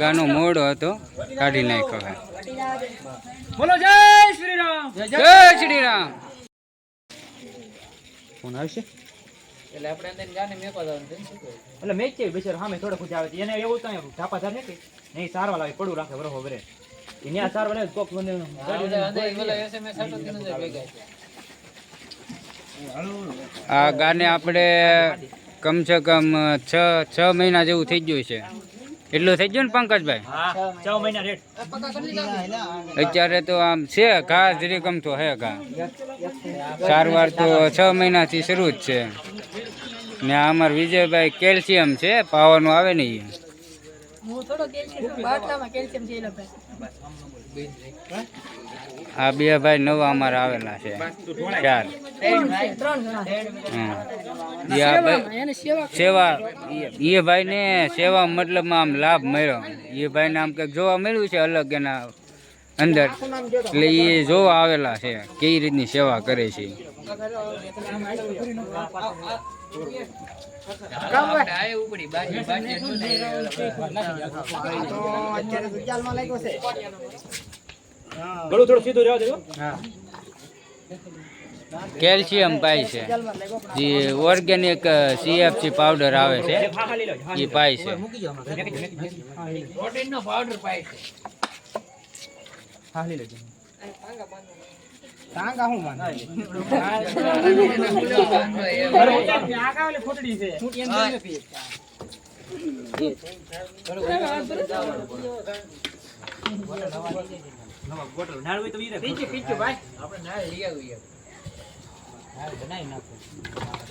ગાનો મોડો હતો કાઢી નાખ્યો હે. બોલો જય શ્રી રામ જય શ્રી રામ ફોન આવશે? એટલે મેચ છે બિચારો સામે થોડો ખુદ આવે. એને એવું તો ધાપાધાર નથી. નહીં સારવા લાગે પડું રાખે બરોબર બરે ત્યાં સારવાર લાગે કોક મને આ ગાને આપણે કમસે કમ છ છ મહિના જેવું થઈ ગયું છે. એટલું થઈ ગયું ને પંકજભાઈ? અત્યારે તો આમ છે ઘા જરી તો હે ઘા. સારવાર તો છ મહિનાથી શરૂ જ છે. ને અમાર વિજયભાઈ કેલ્શિયમ છે પાવાનું આવે નહીં હું થોડો કેલ્શિયમ બાટલામાં કેલ્શિયમ છે આ બે ભાઈ નવા અમારા આવેલા છે. ચાર. સેવા એ ભાઈ ને સેવા મતલબ આમ લાભ મળ્યો. એ ભાઈને આમ કંઈક જોવા મળ્યું છે અલગ એના અંદર. એટલે એ જોવા આવેલા છે કેવી રીતની સેવા કરે છે. ગળું થોડું સીધું રહેવા દેજો. કેલ્શિયમ પાય છે. જે ઓર્ગેનિક સીએફસી પાવડર આવે છે. એ પાય છે. હા લઈ લેજો. નાળ હોય તો ઈ રે.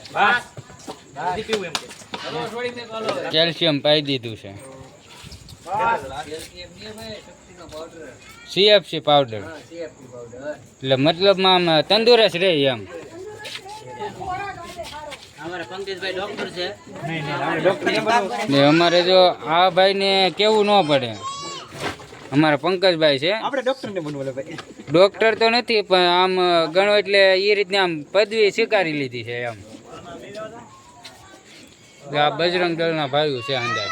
બસ. બધી પીવું એમ છે. કેલ્શિયમ પાઈ દીધું છે સીએફસી પાવડર એટલે મતલબમાં આમ તંદુરસ્ત રહે એમ. નહીં, નહીં, આપણે ડોક્ટર ને અમારે જો આ ભાઈને કેવું ન પડે. અમારા પંકજભાઈ છે. આપણે ડોક્ટર ને બનવું ભાઈ. ડોક્ટર તો નથી પણ આમ ગણો એટલે એ રીતની આમ પદવી સ્વીકારી લીધી છે એમ. આ બજરંગ દળના ભાઈઓ છે અંદાજ.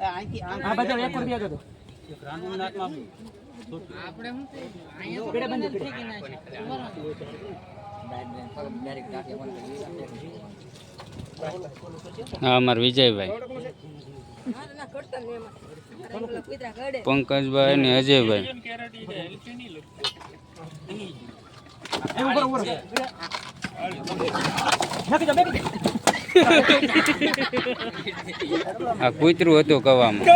હા, બધા એક રૂપિયા દો તો. પેડે બંધ છે, પેડે. હા અમારા વિજયભાઈ. પંકજભાઈ ના અજયભાઈ. પેલા કૂતરું હતું કવામાં.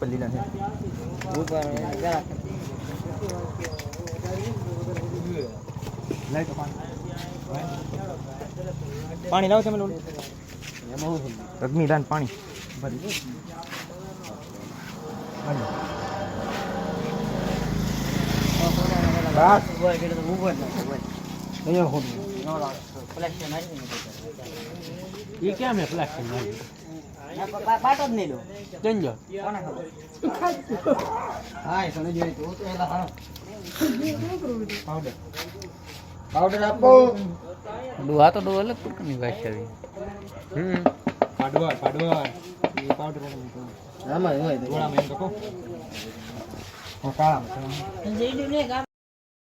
અજયભાઈ એ ઊભો રહો, ઊભો રહો. નાખી દો, પાણી. ભરી. આ કૂતરું હતું કવામાં ઉપર લીલા છે એ પાણી પાણી લોલ અગ્નિદાન પાણી ભરી હાલો. બસ અહીંયા હોડ. એ આપો ડુહા તો